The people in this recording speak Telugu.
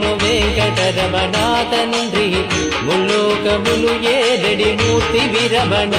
నామాలతోను వెంకటరమణ తండ్రి ముల్లోకములు ఏదడి మూర్తి విరమణ